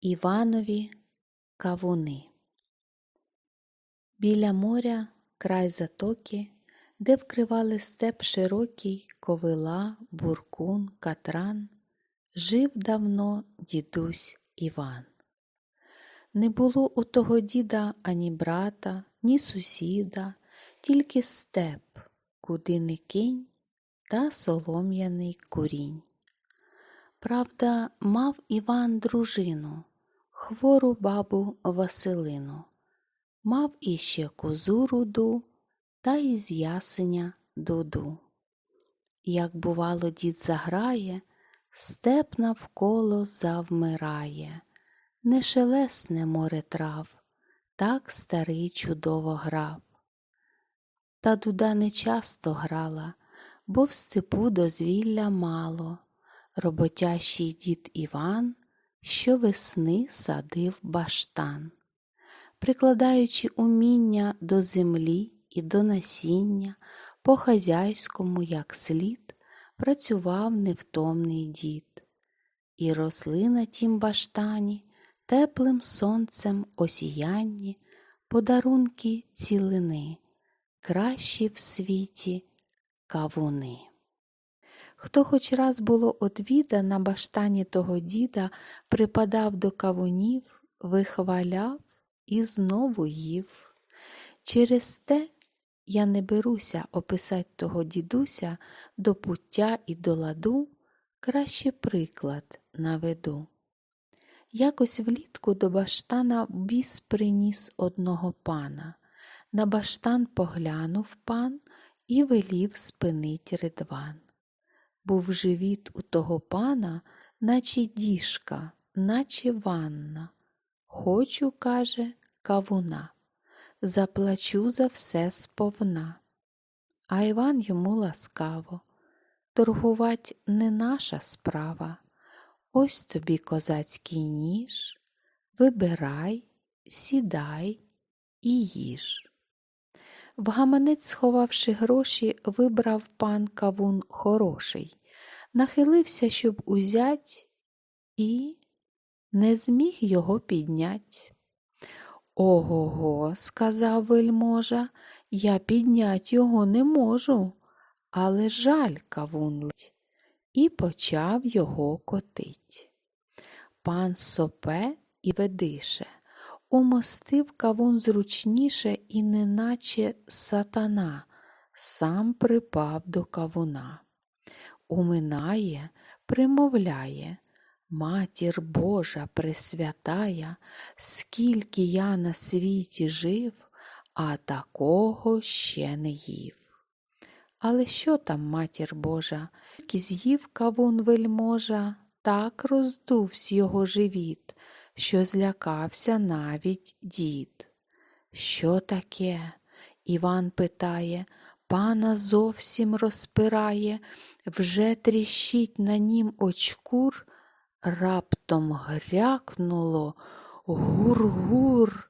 Іванові кавуни. Біля моря край затоки, де вкривали степ широкий ковила, буркун, катран, жив давно дідусь Іван. Не було у того діда ані брата, ні сусіда, тільки степ, куди не кинь, та солом'яний курінь. Правда, мав Іван дружину, хвору бабу Василину, мав іще козу руду та із ясеня дуду. Як, бувало, дід заграє, степ навколо завмирає, не шелесне море трав, так старий чудово грав. Та дуда не часто грала, бо в степу дозвілля мало. Роботящий дід Іван щовесни садив баштан, прикладаючи уміння до землі і до насіння, по хазяйському, як слід, працював невтомний дід. І росли на тім баштані теплим сонцем осіянні, подарунки цілини, кращі в світі кавуни. Хто хоч раз було одвіда на баштані того діда, припадав до кавунів, вихваляв і знову їв. Через те я не беруся описать того дідуся до пуття і до ладу, краще приклад наведу. Якось влітку до баштана біс приніс одного пана. На баштан поглянув пан і велів спинить ридван. Був живіт у того пана, наче діжка, наче ванна. Хочу, каже, кавуна, заплачу за все сповна. А Іван йому ласкаво. Торгувать не наша справа. Ось тобі козацький ніж, вибирай, сідай і їж. В гаманець, сховавши гроші, вибрав пан кавун хороший, нахилився, щоб узять, і не зміг його піднять. Ого, го сказав вельможа, я піднять його не можу, але жаль кавун лить, і почав його котить. Пан сопе і ведише умостив кавун зручніше і неначе сатана, сам припав до кавуна. Уминає, примовляє, Матір Божа пресвятая, скільки я на світі жив, а такого ще не їв. Але що там, матір Божа, з'їв кавун вельможа, так роздувсь його живіт, що злякався навіть дід. Що таке? Іван питає, пана зовсім розпирає, вже тріщить на нім очкур, раптом грякнуло гур-гур.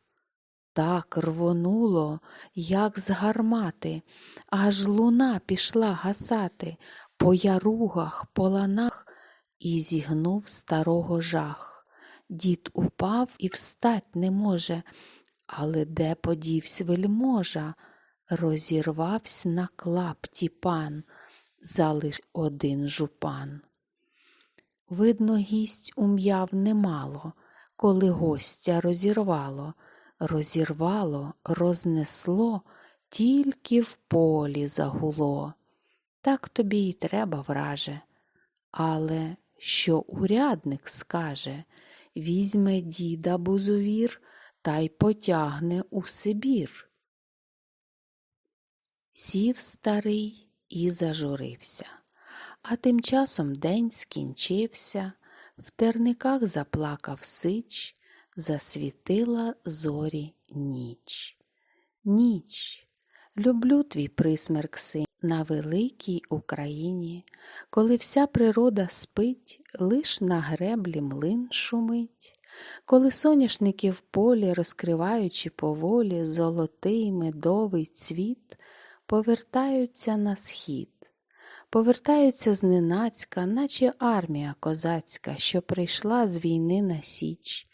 Так рвонуло, як з гармати, аж луна пішла гасати по яругах, по ланах і зігнув старого жах. Дід упав і встать не може, але де подівсь вельможа, розірвавсь на клапті пан, залиш один жупан. Видно, гість ум'яв немало, коли гостя розірвало, розірвало, рознесло, тільки в полі загуло. Так тобі й треба, враже. Але що урядник скаже? візьме діда бузовір та й потягне у Сибір. Сів старий і зажурився, а тим часом день скінчився, в терниках заплакав сич, засвітила зорі ніч. Ніч, люблю твій присмерк син на великій Україні, коли вся природа спить, лиш на греблі млин шумить, коли соняшники в полі, розкриваючи поволі золотий медовий цвіт, повертаються на схід, повертаються зненацька, наче армія козацька, що прийшла з війни на січ,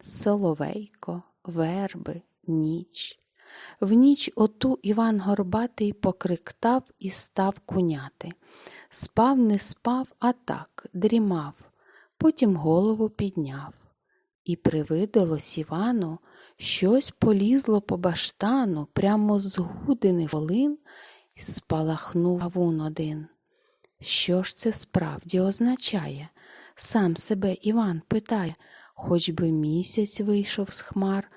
соловейко, верби, ніч. В ніч оту Іван Горбатий покриктав і став куняти. Спав, не спав, а так, дрімав, потім голову підняв. І привидалось Івану, щось полізло по баштану, прямо з гудини волин, і спалахнув гавун один. Що ж це справді означає? Сам себе Іван питає, хоч би місяць вийшов з хмар,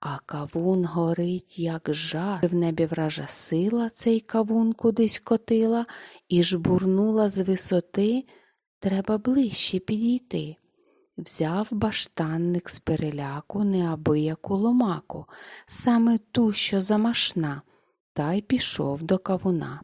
а кавун горить, як жар. В небі вража сила цей кавун кудись котила і жбурнула з висоти. Треба ближче підійти. Взяв баштанник з переляку неабияку ломаку, саме ту, що замашна, та й пішов до кавуна.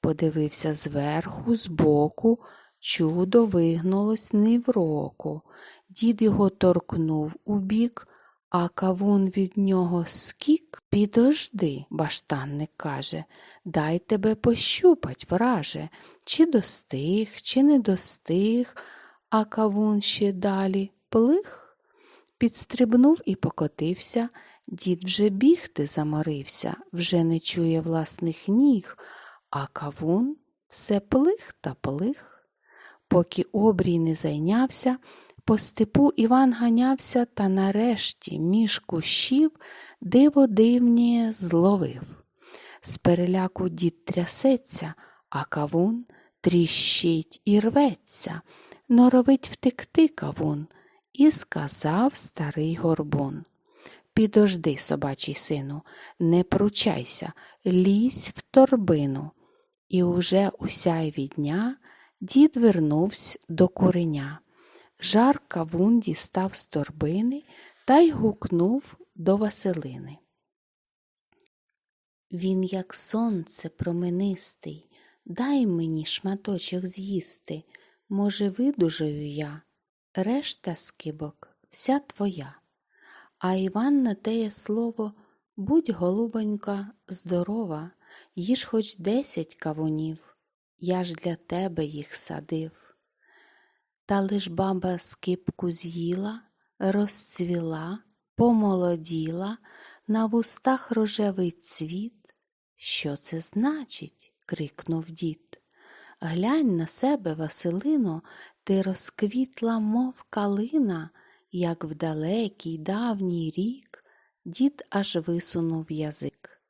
Подивився зверху, збоку, чудо вигнулось не в року. Дід його торкнув у бік, а кавун від нього скік. Підожди, баштанник каже, дай тебе пощупать, враже, чи достиг, чи не достиг, а кавун ще далі плих. Підстрибнув і покотився, дід вже бігти заморився, вже не чує власних ніг, а кавун все плих та плих. Поки обрій не зайнявся, по степу Іван ганявся та нарешті між кущів диво дивніє зловив. З переляку дід трясеться, а кавун тріщить і рветься, норовить втекти кавун, і сказав старий горбун. Підожди, собачий сину, не пручайся, лізь в торбину. І уже у сяйві дня дід вернувся до куреня. Жар кавун дістав з торбини та й гукнув до Василини. Він, як сонце променистий, дай мені шматочок з'їсти, може, видужаю я, решта скибок вся твоя. А Іван на теє слово будь, голубонька, здорова, їж хоч десять кавунів, я ж для тебе їх садив. Та лиш баба скипку з'їла, розцвіла, помолоділа, на вустах рожевий цвіт. Що це значить? крикнув дід. Глянь на себе, Василино, ти розквітла, мов калина, як в далекий давній рік дід аж висунув язик.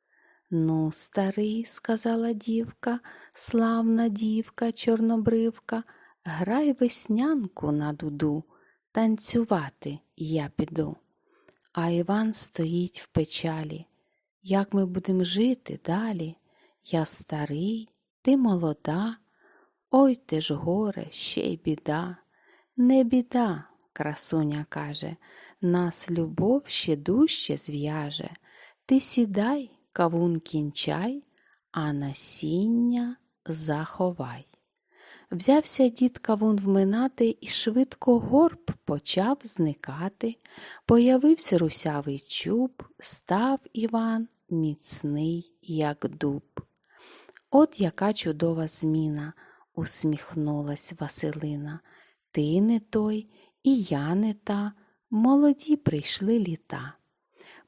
Ну, старий, сказала дівка, славна дівка, чорнобривка, грай веснянку на дуду, танцювати я піду. А Іван стоїть в печалі. Як ми будемо жити далі? Я старий, ти молода, ой ти ж горе, ще й біда. Не біда, красуня каже, нас любов ще дужче зв'яже. Ти сідай, кавун кінчай, а насіння заховай. Взявся дід кавун вминати, і швидко горб почав зникати. Появився русявий чуб, став Іван міцний, як дуб. От яка чудова зміна, усміхнулась Василина. Ти не той, і я не та, молоді прийшли літа.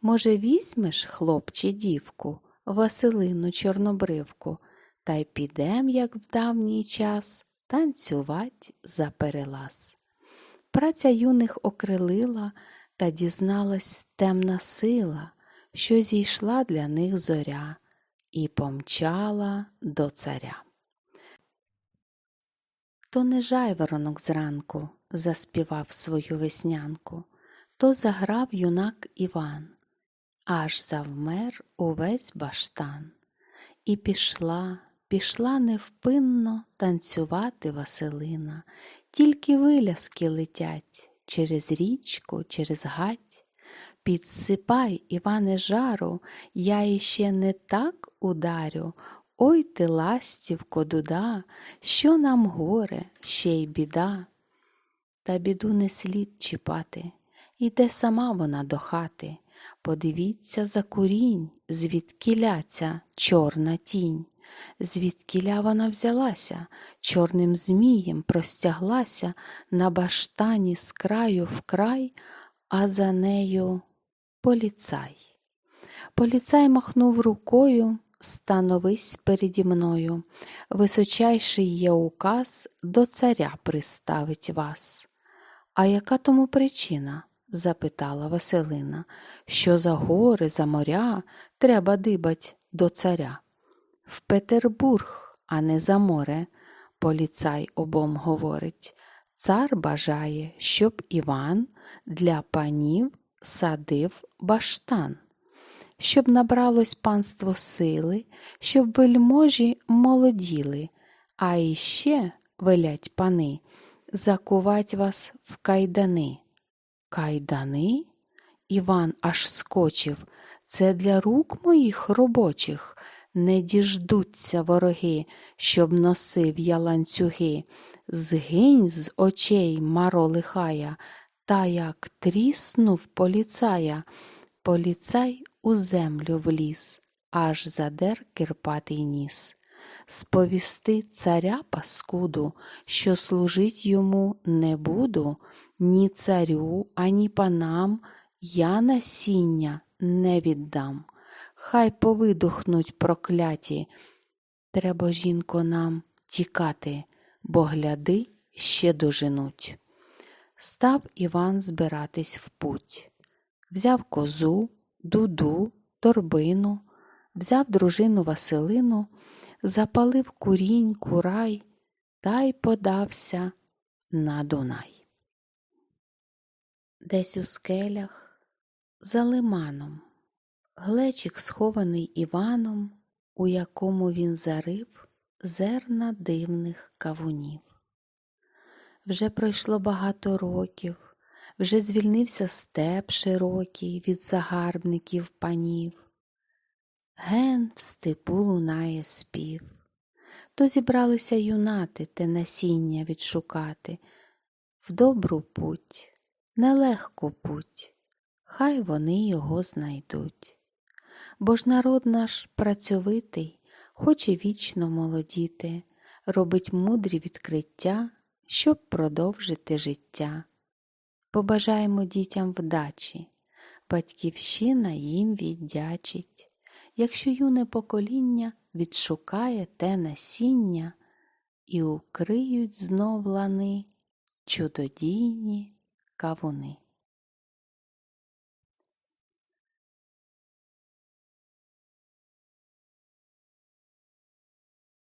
Може, візьмеш, хлопче, дівку, Василину чорнобривку, та й підем, як в давній час, танцювать за перелаз. Праця юних окрилила та дізналась темна сила, що зійшла для них зоря і помчала до царя. То не жайворонок зранку заспівав свою веснянку, то заграв юнак Іван, аж завмер увесь баштан. І пішла, пішла невпинно танцювати Василина, тільки виляски летять через річку, через гать. Підсипай, Іване, жару, я іще не так ударю. Ой ти, ластівко, дуда, що нам горе, ще й біда. Та біду не слід чіпати, іде сама вона до хати. Подивіться за курінь, звідкіля ця чорна тінь, звідкіля вона взялася, чорним змієм простяглася на баштані з краю в край, а за нею поліцай. Поліцай махнув рукою, становись переді мною. Височайший є указ, до царя приставить вас. А яка тому причина? запитала Василина. Що за гори, за моря треба дибать до царя? В Петербург, а не за море, поліцай обом говорить. Цар бажає, щоб Іван для панів садив баштан, щоб набралось панство сили, щоб вельможі молоділи, а іще, велять пани, закувать вас в кайдани. Кайдани? Іван аж скочив. Це для рук моїх робочих. Не діждуться вороги, щоб носив я ланцюги. Згинь з очей маро лихая, та як тріснув поліцая. Поліцай у землю вліз, аж задер кирпатий ніс. Сповісти царя паскуду, що служить йому не буду, ні царю, ані панам я насіння не віддам. Хай повидохнуть прокляті. Треба, жінко, нам тікати, бо гляди ще доженуть. Став Іван збиратись в путь. Взяв козу, дуду, торбину, взяв дружину Василину, запалив курінь, курай та й подався на Дунай. Десь у скелях, за лиманом, глечик схований Іваном, у якому він зарив зерна дивних кавунів. Вже пройшло багато років, вже звільнився степ широкий від загарбників панів. Ген в степу лунає спів. То зібралися юнати те насіння відшукати. В добру путь, нелегку путь, хай вони його знайдуть. Бо ж народ наш працьовитий, хоче вічно молодіти, робить мудрі відкриття, щоб продовжити життя. Побажаємо дітям вдачі, батьківщина їм віддячить. Якщо юне покоління відшукає те насіння і укриють знов лани чудодійні кавуни.